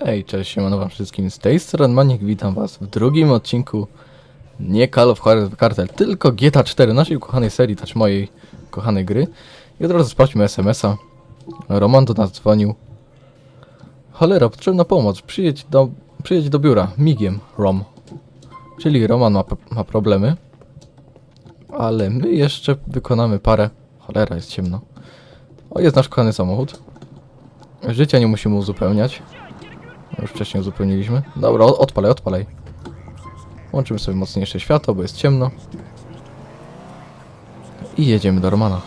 Hej, cześć, siemano wam wszystkim. Z tej strony Maniek, witam was w drugim odcinku nie Call of Cartel, tylko GTA 4, naszej ukochanej serii, też mojej kochanej gry. I od razu sprawdźmy SMS-a. Roman do nas dzwonił. Cholera, potrzebna pomoc. Przyjedź do, przyjedź do biura. Migiem, Rom. Czyli Roman ma, ma problemy. Ale my jeszcze wykonamy parę. Cholera, jest ciemno. O, jest nasz kochany samochód. Życia nie musimy uzupełniać. Już wcześniej uzupełniliśmy. Dobra, odpalaj, odpalaj. Łączymy sobie mocniejsze światło, bo jest ciemno. I jedziemy do Romana.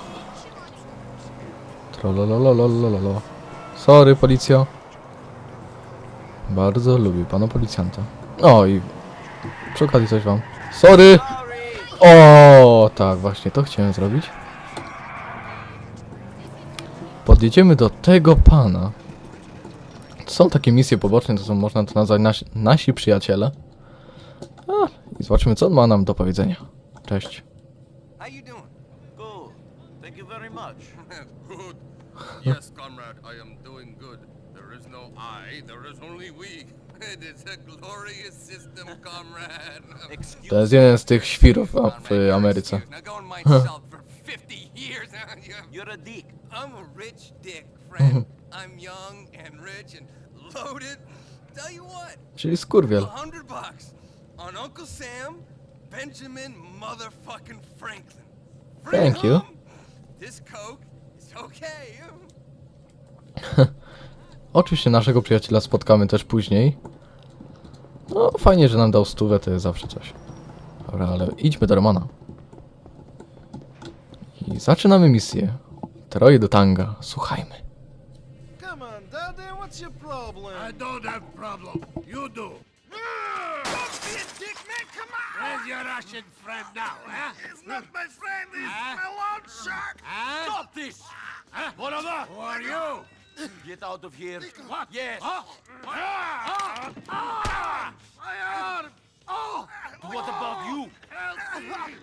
Trololololololo. Sorry, policjo. Bardzo lubię pana policjanta. O, i przy okazji coś wam. Sorry! O, tak, właśnie to chciałem zrobić. Podjedziemy do tego pana. To są takie misje poboczne, to są, można to nazwać nasi, nasi przyjaciele. A, I zobaczymy, co on ma nam do powiedzenia. Cześć. How you doing? Good. Thank you very much. Good. Yes, comrade, I am doing good. There is no I, there is only we. It is a glorious system, comrade. Excuse To jest jeden z tych świrów w, w Ameryce. Now go and mind yourself for 50 years. Yeah. You're a dick. I'm a rich dick, friend. I'm young and rich and loaded. Tell you what, Czyli skurwiel. a hundred bucks on Uncle Sam, Benjamin motherfucking Franklin. Thank you. This coke is okay. Oczywiście naszego przyjaciela spotkamy też później. No, fajnie, że nam dał stówę, to jest zawsze coś. Dobra, ale idźmy do Romana. I zaczynamy misję. Troje do tanga. Słuchajmy. Come on, Daddy, what's your problem? I don't have problem. You do. Don't be a dick, man, come on! Where's your Russian friend now, huh? It's not my friend, it's Huh? my loan shark! Huh? Stop this! Huh? Who are you? Get out of here. What? Yes. Huh? Ah! Ah! I Oh! What about you? Help me!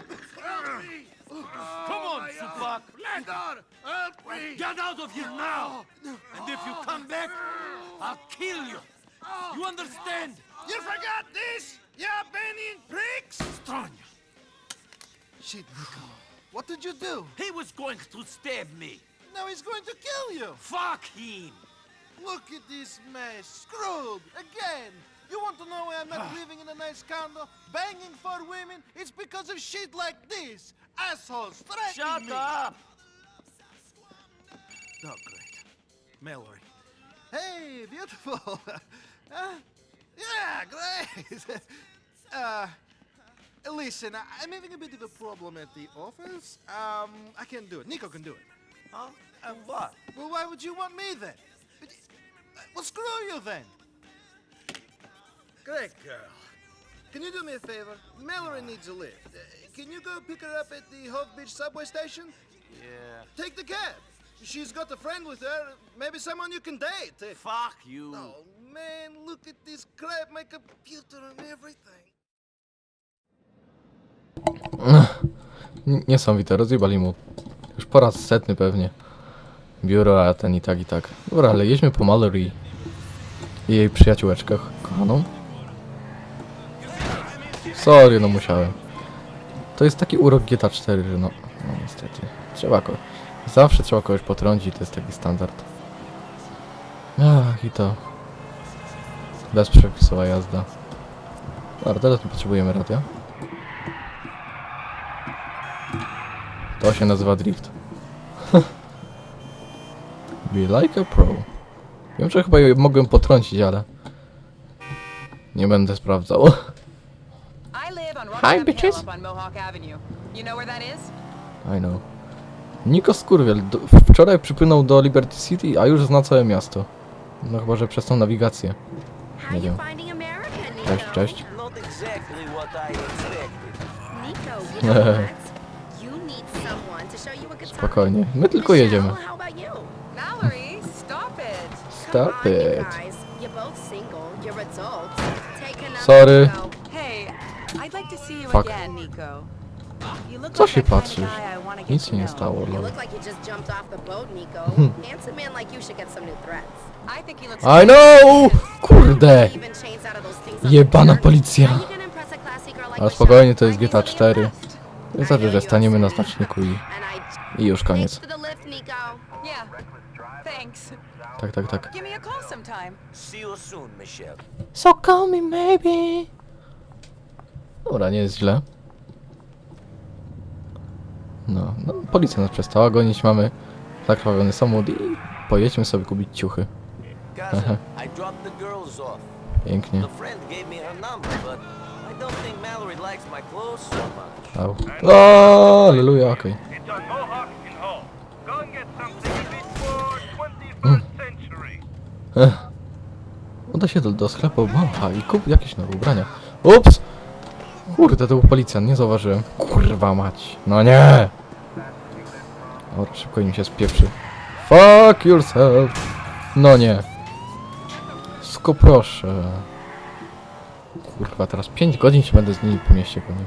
Help me! Come on. Oh, Tupac. Leonard, help me! Get out of here now! Oh, and if you come back, I'll kill you. Oh. You understand? You forgot this? You Albanian pricks! Stranya. Shit, Nico. What did you do? He was going to stab me. Now he's going to kill you! Fuck him. Look at this mess. Screwed! Again! You want to know why I'm not living in a nice condo, banging for women? It's because of shit like this! Assholes threatening Shut me! up. Oh, great. Mallory. Hey, beautiful. uh, yeah, great. uh, listen, I- I'm having a bit of a problem at the office. Um, I can't do it. Nico can do it. Huh? And what? Well, why would you want me then? Uh, Well, screw you then. Great girl. Can you do me a favor? Mallory needs a lift. Uh, can you go pick her up at the Hove Beach subway station? Yeah. Take the cab. She's got a friend with her. Maybe someone you can date. Uh, Fuck you. Oh man, look at this crap, my computer and everything. Niesamowite, rozjebali mu. Już po raz setny pewnie. Biuro, a ten i tak, i tak. Dobra, ale jedźmy po Mallory i jej przyjaciółeczkach kochaną. Sorry, no musiałem. To jest taki urok GTA 4, że no, no niestety. Trzeba ko Zawsze trzeba kogoś potrącić, to jest taki standard. Ach, i to. Bezprzepisowa jazda. Dobra, teraz nie potrzebujemy radia. To się nazywa drift. Be like a pro. Wiem, że chyba mogłem potrącić, ale... Nie będę sprawdzał. that is? I know. Niko Skurwiel do, wczoraj przypłynął do Liberty City, a już zna całe miasto. No chyba, że przez tą nawigację. Nie wiem. finding Fuck. Co się patrzysz? Nic się nie stało, lol. Hmm. I know! Kurde! Jebana policja! Ale spokojnie, to jest GTA 4. Wystarczy, że staniemy na znaczniku i... I już koniec. Tak, tak, tak. So call me maybe. Dobra, nie jest źle. No, no policja nas przestała gonić, mamy zakrwawiony samochód i pojedźmy sobie kupić ciuchy. Aha. Pięknie. Au. O, aleluja, okej. Mm. Uda się do, do sklepu Baha i kup jakieś nowe ubrania. Ups! Kurde, to był policjant, nie zauważyłem. Kurwa mać. No nie! Dobra, szybko im się spieprzy. Fuck yourself! No nie. Sko proszę. Kurwa, teraz 5 godzin się będę z nimi po mieście panie.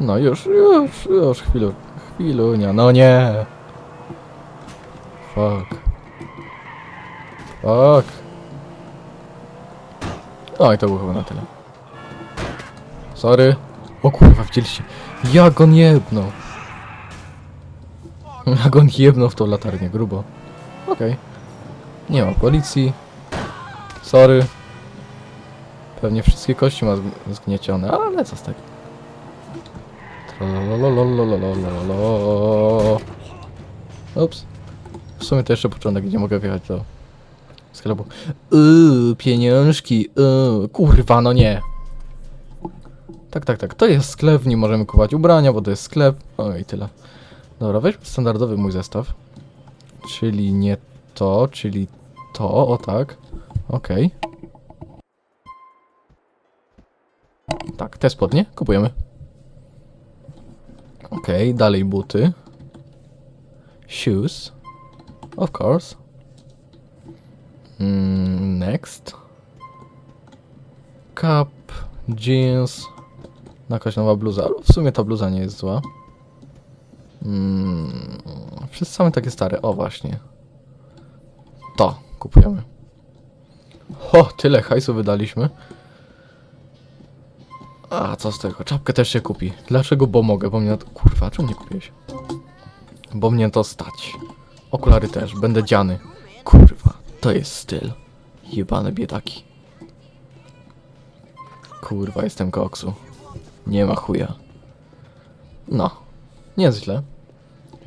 No już, już, już chwilu, chwilu, nie, no nie. Fuck. Tak. Ok. No i to było chyba na tyle. Sorry. O kurwa, widzieliście? Jak on jebnął. Jak on jebnął w tą latarnię, grubo. Okej. Okay. Nie ma policji. Sorry. Pewnie wszystkie kości ma zgniecione, ale co z tego? Ups. W sumie to jeszcze początek, gdzie mogę wjechać, to sklepu. Uuu, pieniążki. Uuu, kurwa, no nie. Tak, tak, tak. To jest sklep, w nim możemy kupować ubrania, bo to jest sklep. No i tyle. Dobra, weźmy standardowy mój zestaw. Czyli nie to, czyli to, o tak. Okej. Tak, te spodnie kupujemy. Okej, dalej buty. Shoes. Of course. Mm, next. Cap, jeans. Jakaś nowa bluza. W sumie ta bluza nie jest zła. Mm, wszyscy mamy takie stare. O, właśnie. To kupujemy. Ho, tyle hajsu wydaliśmy. A, co z tego? Czapkę też się kupi. Dlaczego? Bo mogę, bo mnie... Kurwa, czemu nie kupiłeś? Bo mnie to stać. Okulary też, będę dziany. Kurwa, to jest styl. Jebane biedaki. Kurwa, jestem koksu. Nie ma chuja. No, nieźle.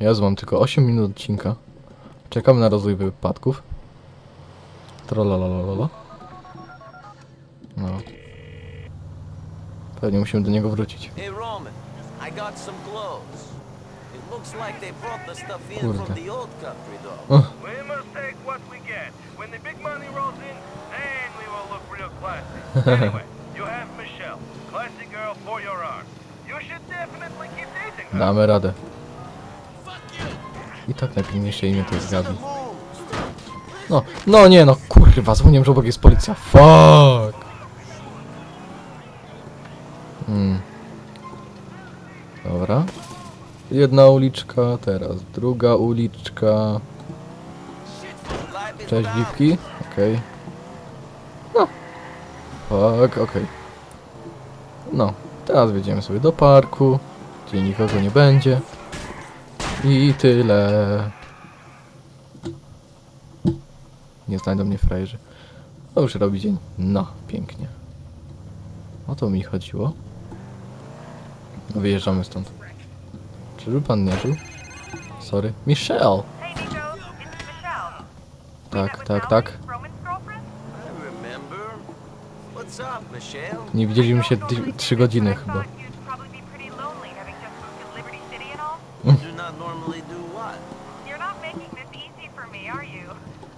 Ja mam tylko 8 minut odcinka. Czekamy na rozwój wypadków. Trololololo. No. Pewnie musimy do niego wrócić. Kurde. from When the big money rolls in, then we will look real classy. Anyway, you have Michelle, classy girl for your arm. You should definitely keep dating her. Damy radę. I tak najpiękniejsze imię to jest Gabi. No, no nie no, kurwa, zapomniałem, że obok jest policja. Fuck! Hmm. Dobra. Jedna uliczka, teraz druga uliczka. Cześć dziwki. Okej. No. Fuck, okej. No, teraz wjedziemy sobie do parku, gdzie nikogo nie będzie. I tyle. Nie znajdą mnie frajerzy. No już robi dzień. No, pięknie. O to mi chodziło. No, Wyjeżdżamy stąd. Czyżby pan nie żył? Sorry. Michelle! tak, tak, tak. Nie widzieliśmy się trzy godziny chyba.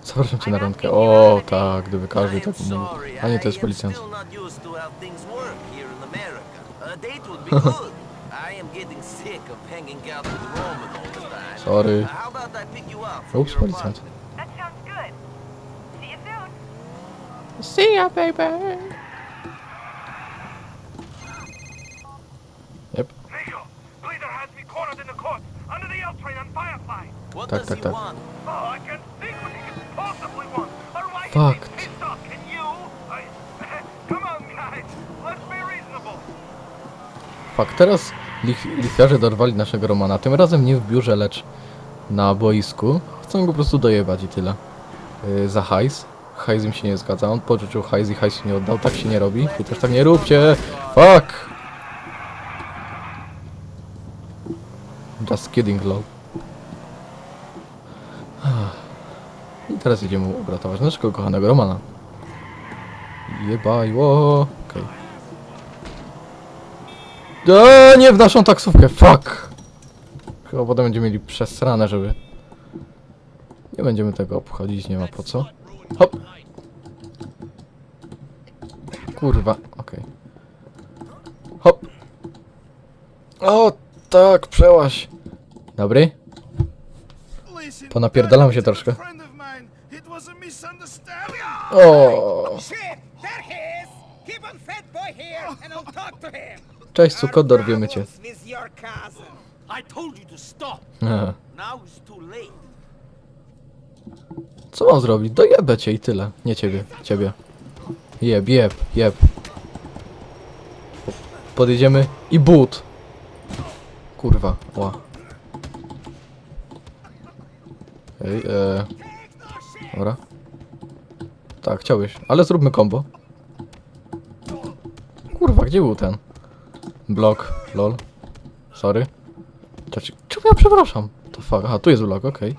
Zapraszam cię na randkę. O, tak, gdyby każdy tak mówił. A nie, to jest policjant. Sorry. Ups, policjant. Train on Firefly. What Tak, does tak, he tak. want? Oh, I can't think what he could possibly want. Or why Fuck. is he pissed off? Can you? I... Come on, guys. Let's be reasonable. Fakt, teraz lich lichwiarze dorwali naszego Romana. Tym razem nie w biurze, lecz na boisku. Chcą go po prostu dojebać i tyle. Yy, za hajs. Hajs im się nie zgadza. On pożyczył hajs i hajsu nie oddał. Tak się nie robi. Wy też tak nie róbcie. Fuck! Just kidding, lol. I teraz idziemy uratować naszego kochanego Romana. Jebajło. Okej. Okay. nie w naszą taksówkę, fuck! Chyba potem będziemy mieli przesrane, żeby... Nie będziemy tego obchodzić, nie ma po co. Hop! Kurwa, okej. Hop! O, tak, przełaś! Dobry? Ponapierdalam się troszkę. O, Shit! There he is! Keep Co mam zrobić? Dojebę cię i tyle. Nie ciebie, ciebie. Jeb, jeb, jeb. Podjedziemy i but. Kurwa, ła. Ej, e... Dobra. Tak, chciałeś, ale zróbmy combo. Kurwa, gdzie był ten? Blok, lol. Sorry. Czemu ja przepraszam? To fuck, aha, tu jest blok, okej.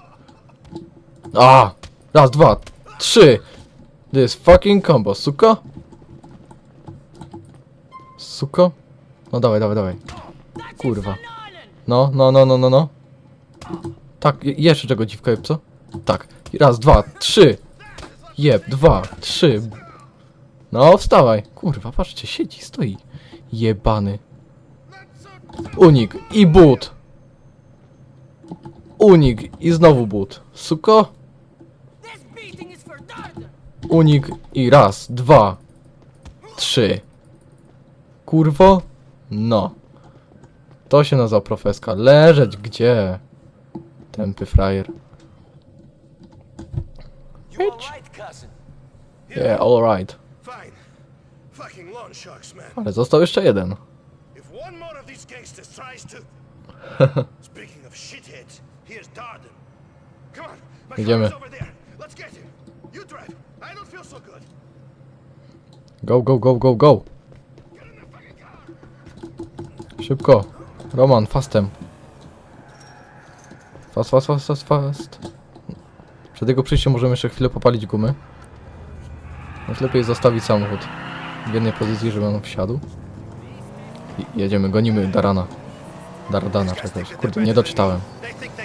A! Raz, dwa, trzy! This fucking combo, suko? Suko? No dawaj, dawaj, dawaj. Kurwa. No, no, no, no, no, no. Tak, je- jeszcze czego dziwka jeb, co? Tak. Raz, dwa, trzy! Jeb, dwa, trzy. No, wstawaj. Kurwa, patrzcie, siedzi, stoi. Jebany. Unik i but. Unik i znowu but. Suko? Unik i raz, dwa, trzy. Kurwo? No. To się nazywa profeska. Leżeć gdzie? Tępy frajer. Cousin? Yeah, alright. Ale został jeszcze jeden. If Go, go, go, go, go. Szybko. Roman, fastem. Fast, fast, fast, fast, fast. Przed jego przyjściem możemy jeszcze chwilę popalić gumy. Więc lepiej zostawić samochód w jednej pozycji, żeby on wsiadł. I jedziemy, gonimy Darana. Dardana czegoś. Kurde, nie doczytałem. They think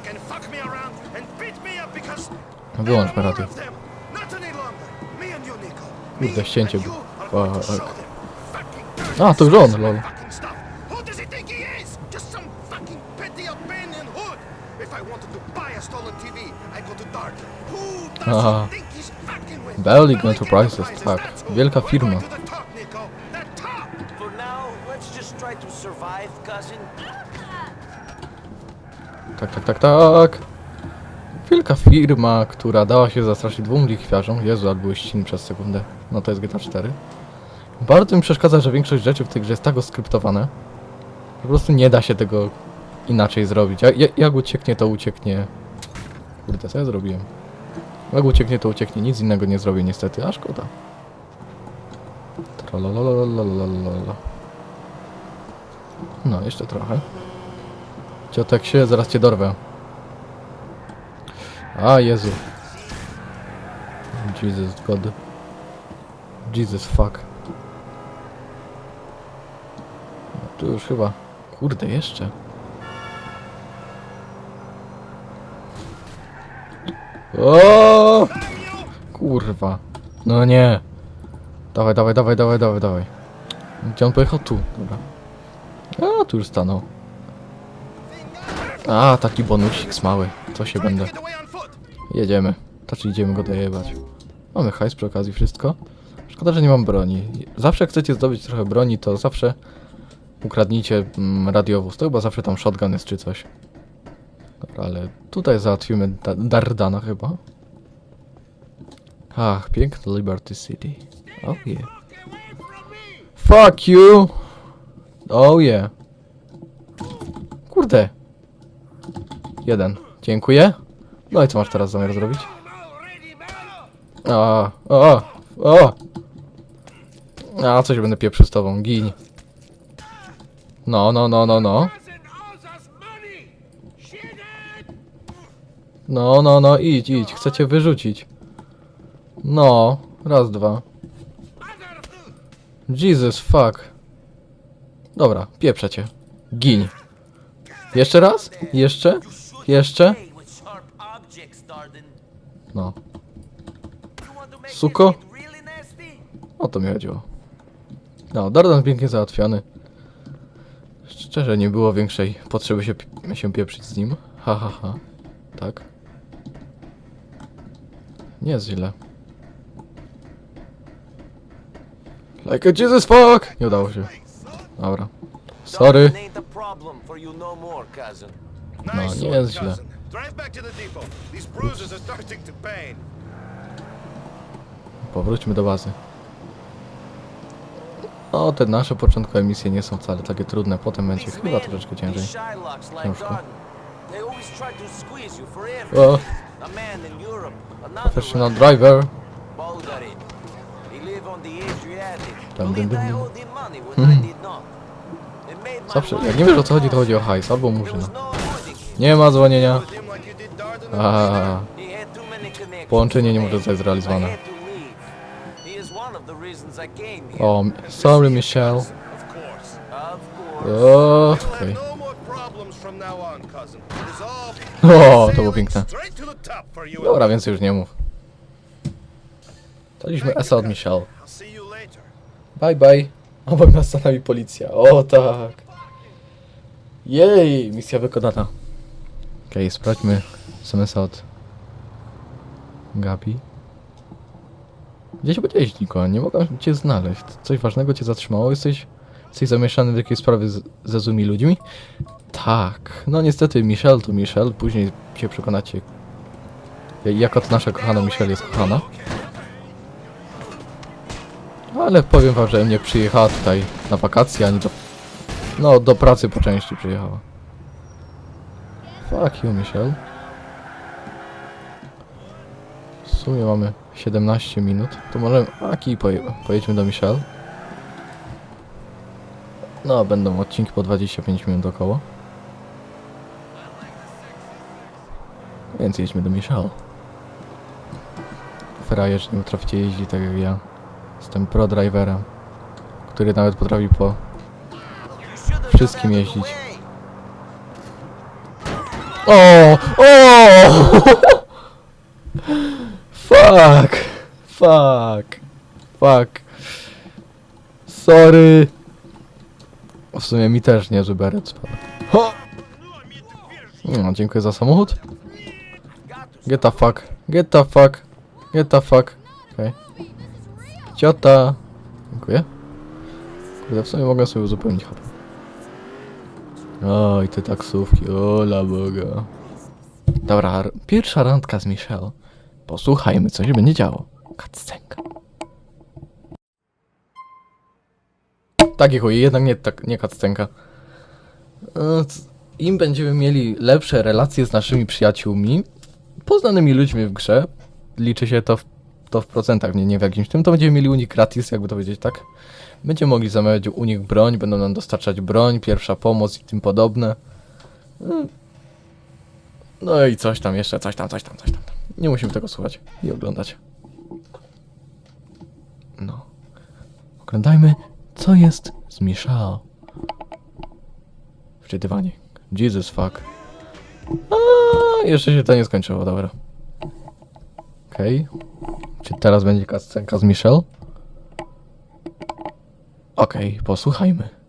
Kurde, ścięcie Fuck. A, to już on, lol. Aha. Belling Enterprises, tak. Wielka firma. Tak, tak, tak, tak. Wielka firma, która dała się zastraszyć dwóm lichwiarzom. Jezu, ale były ściny przez sekundę. No to jest GTA 4. Bardzo mi przeszkadza, że większość rzeczy w tej grze jest tak oskryptowane. Po prostu nie da się tego inaczej zrobić. Jak, jak, ucieknie, to ucieknie. Kurde, co ja zrobiłem? Jak ucieknie, to ucieknie. Nic innego nie zrobię niestety, a szkoda. No, jeszcze trochę. Ciotek się, zaraz cię dorwę. A, Jezu. Jesus God. Jesus fuck. No, tu już chyba... Kurde, jeszcze. O! Kurwa. No nie. Dawaj, dawaj, dawaj, dawaj, dawaj, dawaj. Gdzie on pojechał? Tu, dobra. A, tu już stanął. A, taki bonusik mały. Co się będę. Jedziemy. Znaczy idziemy go dojebać. Mamy hajs przy okazji wszystko. Szkoda, że nie mam broni. Zawsze chcecie zdobyć trochę broni, to zawsze ukradnijcie mm, radiowóz. To chyba zawsze tam shotgun jest czy coś. Dobra, ale tutaj załatwimy da Dardana chyba. Ach, piękny Liberty City. Oh yeah. Fuck you! Oh yeah. Kurde. Jeden. Dziękuję. No i co masz teraz zamiar zrobić? A, o, o. A, coś będę pieprzył z tobą, gin. No, no, no, no, no. No, no, no, idź, idź, chcę cię wyrzucić. No, raz, dwa. Jesus, fuck. Dobra, pieprzę cię. Gin. Jeszcze raz? Jeszcze? Jeszcze? No, Suko? o to mi chodziło. No, Dardan pięknie załatwiony. Szczerze, nie było większej potrzeby się, się pieprzyć z nim. Ha, ha, ha. Tak. Nie jest źle. Like a Jesus fuck! Nie udało się. Dobra. Sorry. No. No, nie jest źle. Drive back to the depot. These bruises are starting to pain. Powróćmy do bazy. O, te nasze początkowe misje nie są wcale takie trudne, potem będzie chyba troszeczkę ciężej. Ciężko. O, professional driver. Dum, dum, dum, my Zawsze, jak nie wiesz o co chodzi, to chodzi o hajs albo murzyna. no. Nie ma dzwonienia. A. Połączenie nie może zostać zrealizowane. O, sorry Michelle. Okej. all O, to było piękne. Dobra, więcej już nie mów. Daliśmy Esa od Michelle. Bye bye. Obok nas za nami policja. O tak. Jej, misja wykonana. Okej, sprawdźmy SMS od Gabi. Gdzieś powiedziałeś, Niko, nie mogłem cię znaleźć. Coś ważnego cię zatrzymało? Jesteś, jesteś zamieszany w jakieś sprawy z, ze złymi ludźmi? Tak. No niestety, Michelle to Michelle. Później się przekonacie, jaka to nasza kochana Michelle jest kochana. Ale powiem wam, że nie przyjechała tutaj na wakacje, ani do... No, do pracy po części przyjechała. Fuck you, Michelle. W sumie mamy 17 minut. To może... Aki, poje, pojedźmy do Michelle. No, będą odcinki po 25 minut około. Więc jedźmy do Michelle. Frajerzy nie potraficie jeździć tak jak ja. Jestem pro driverem, który nawet potrafi po Wszystkim jeździć. O! O! Fuck! Fuck! Fuck! Sorry! W sumie mi też nie, że beret spadł. Ho! No, dziękuję za samochód. Get the fuck. Get the fuck. Get the fuck. Okej. Ciota. Dziękuję. Kurde, w sumie mogę sobie uzupełnić HP. Oj, te taksówki, ola boga. Dobra, pierwsza randka z Michelle. Posłuchajmy, co się będzie działo. Kaccenka. Takie chuj, jednak nie, tak, nie kaccenka. E, Im będziemy mieli lepsze relacje z naszymi przyjaciółmi, poznanymi ludźmi w grze, liczy się to w, to w procentach, nie, nie w jakimś tym, to będziemy mieli u nich gratis, jakby to powiedzieć, tak? Będziemy mogli zamawiać u nich broń, będą nam dostarczać broń, pierwsza pomoc i tym podobne. Mm. No i coś tam jeszcze, coś tam, coś tam, coś tam. Nie musimy tego słuchać i oglądać. No. Oglądajmy, co jest z Michelle. Wczytywanie. Jesus fuck. A, jeszcze się to nie skończyło, dobra. Okej. Czy teraz będzie kascenka z Michelle? Okej, posłuchajmy.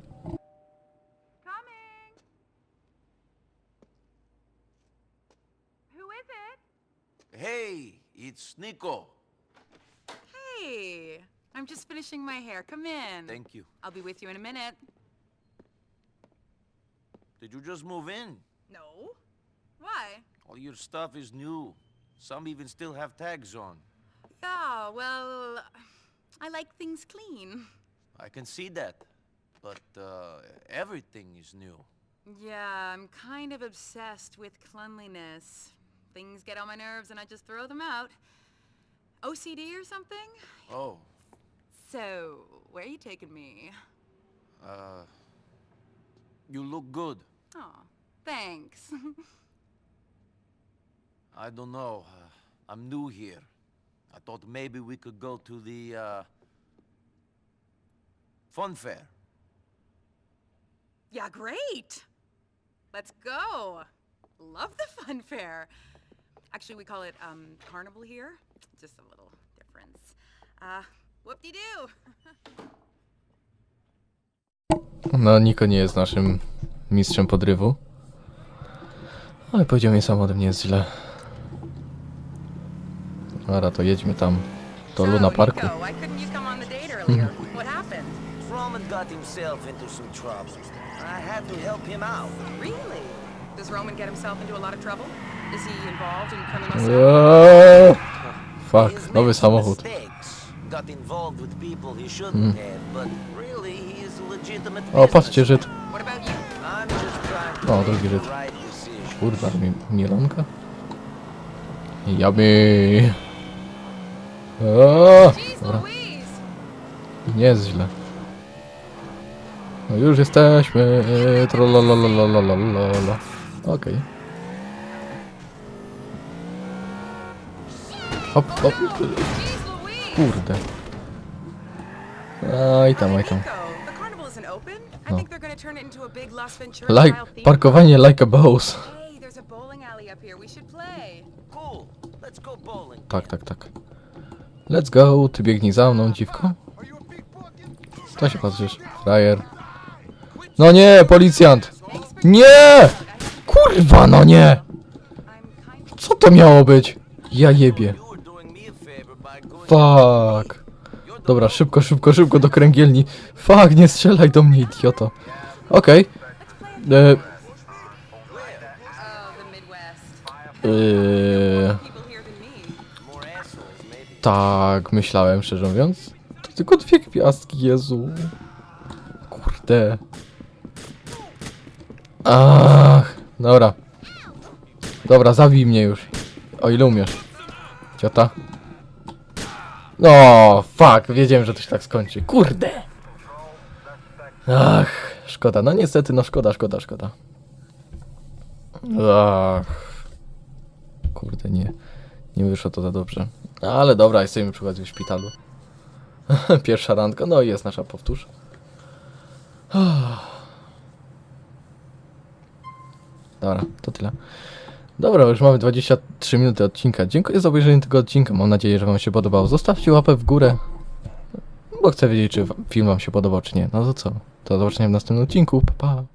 It's Nico. Hey, I'm just finishing my hair. Come in. Thank you. I'll be with you in a minute. Did you just move in? No. Why? All your stuff is new. Some even still have tags on. Yeah, well, I like things clean. I can see that. But uh, everything is new. Yeah, I'm kind of obsessed with cleanliness. Things get on my nerves and I just throw them out. OCD or something? Oh, So, where are you taking me? uh, you look good. Oh, thanks. I don't know. Uh, I'm new here. I thought maybe we could go to the uh, fun fair. yeah, great. Let's go. Love the fun fair. Actually, we call it um, carnival here. Just a little difference. Uh, whoop-de-doo. No, Niko nie jest naszym mistrzem podrywu. Ale powiedział mi sam ode mnie jest źle. Dobra, to jedźmy tam do Luna Parku. Roman got himself into some trouble. I had to help him out. Really? Does Roman get himself into a lot of trouble? Eee, fuck, nowy samochód. Hmm. O, patrzcie, Żyd. O, drugi Żyd. Kurwa, mi mielonka? Jamy. Eee, dobra. Nie jest źle. No już jesteśmy. Trolololololololo. Okej. Okay. Hop, hop. Kurde. Aj tam, aj tam. No. Like, parkowanie like a boss. Tak, tak, tak. Let's go, ty biegnij za mną, dziwko. Co się patrzysz, frajer? No nie, policjant! Nie! Kurwa, no nie! Co to miało być? Ja jebie. Fuck. Dobra, szybko, szybko, szybko do kręgielni. Fuck, nie strzelaj do mnie, idioto. Okej. E, Oh, e, more assholes, maybe. tak, myślałem, szczerze mówiąc. To tylko dwie gwiazdki, Jezu. Kurde. Ach, dobra. Dobra, zabij mnie już. O ile umiesz. Ciota. No, fuck, wiedziałem, że to się tak skończy. Kurde. Ach, szkoda. No niestety, no szkoda, szkoda, szkoda. Ach. Kurde, nie. Nie wyszło to za dobrze. Ale dobra, jesteśmy przy w szpitalu. Pierwsza randka, no i jest nasza powtórz. Dobra, to tyle. Dobra, już mamy 23 minuty odcinka. Dziękuję za obejrzenie tego odcinka. Mam nadzieję, że Wam się podobał. Zostawcie łapę w górę, bo chcę wiedzieć, czy film Wam się podobał, czy nie. No to co? Do zobaczenia w następnym odcinku. Pa, pa.